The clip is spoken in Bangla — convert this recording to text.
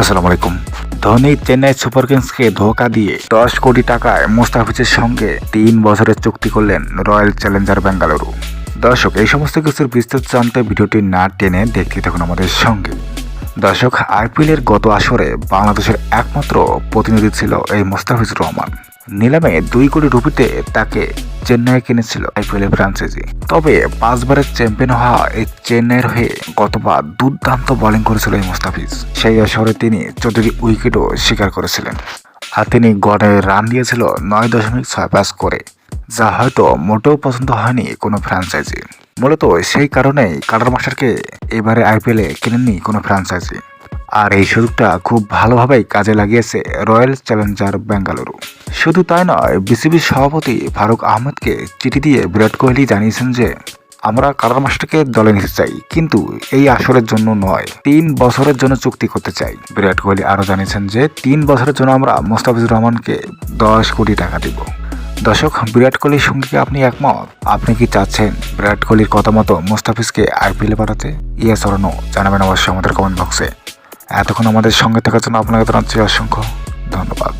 আসসালামু আলাইকুম। ধোনি চেন্নাই সুপার কিংসকে ধোকা দিয়ে দশ কোটি টাকায় মুস্তাফিজের সঙ্গে তিন বছরের চুক্তি করলেন রয়্যাল চ্যালেঞ্জার বেঙ্গালুরু। দর্শক, এই সমস্ত কিছুর বিস্তারিত জানতে ভিডিওটি না টেনে দেখতে থাকুন আমাদের সঙ্গে। দর্শক, আইপিএলের গত আসরে বাংলাদেশের একমাত্র প্রতিনিধি ছিল এই মুস্তাফিজুর রহমান। নিলামে দুই কোটি রুপিতে তাকে চেন্নাই কিনেছিল আইপিএলের ফ্রাঞ্চাইজি তবে পাঁচবারের চ্যাম্পিয়ন হওয়া এই চেন্নাইয়ের হয়ে গতবার দুর্দান্ত বোলিং করেছিল এই মুস্তাফিজ। সেই আসরে তিনি চোদ্দটি উইকেটও শিকার করেছিলেন। আর তিনি গড়ে রান দিয়েছিল নয় দশমিক ছয় পাঁচ করে, যা হয়তো মোটেও পছন্দ হয়নি কোনো ফ্র্যাঞ্চাইজি মূলত সেই কারণেই কাটার মাস্টারকে এবারে আইপিএলে কিনেননি কোনো ফ্র্যাঞ্চাইজি আর এই সুযোগটা খুব ভালোভাবেই কাজে লাগিয়েছে রয়্যাল চ্যালেঞ্জার বেঙ্গালুরু। শুধু তাই নয়, বিসিবির সভাপতি ফারুক আহমেদকে চিঠি দিয়ে বিরাট কোহলি জানিয়েছেন যে, আমরা কাটার মাস্টারকে দলে নিতে চাই, কিন্তু এই আসরের জন্য নয়, তিন বছরের জন্য চুক্তি করতে চাই। বিরাট কোহলি আরও জানিয়েছেন যে, তিন বছরের জন্য আমরা মোস্তাফিজুর রহমানকে দশ কোটি টাকা দিব। দর্শক, বিরাট কোহলির সঙ্গে কি আপনি একমত? আপনি কি চাচ্ছেন বিরাট কোহলির কথা মতো মোস্তাফিজকে আইপিএলে পাঠাতে? ইয়ে সরানো জানাবেন অবশ্যই আমাদের কমেন্ট বক্সে এতক্ষণ আমাদের সঙ্গে থাকার জন্য আপনাকে জানাচ্ছি অসংখ্য ধন্যবাদ।